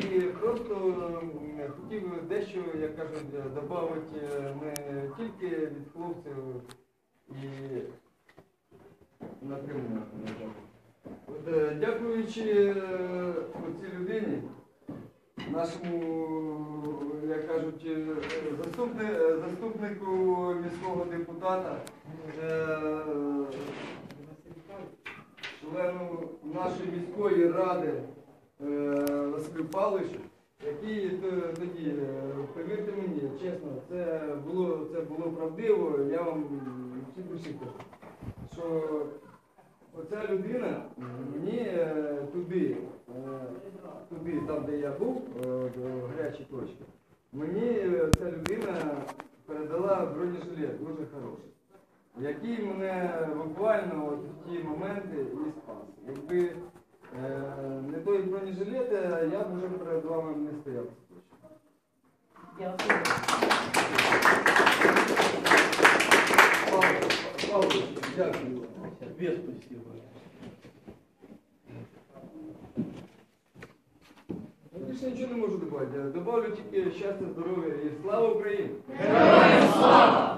І просто хотів дещо, як кажуть, додати не тільки від хлопців і напряму. Е, дякуючи е, цій людині, нашому, як кажуть, е, заступни- е, заступнику міського депутата, е, члену нашої міської ради е, Василю Павловичу, який тоді, е, повірте мені, чесно, це було, це було правдиво, я вам всі душі кажу, що оця людина мені е, туди, е, туди, там де я був, е, до гарячі точки, мені е, ця людина передала бронежилет дуже хороший, який мене буквально от в ті моменти і спас. Якби перед вами не стояв. Дякую. Павло, Павло, дякую. Тебе спасибо. Більше нічого не можу додати. Добавлю тільки щастя, здоров'я і слава Україні! Героям слава!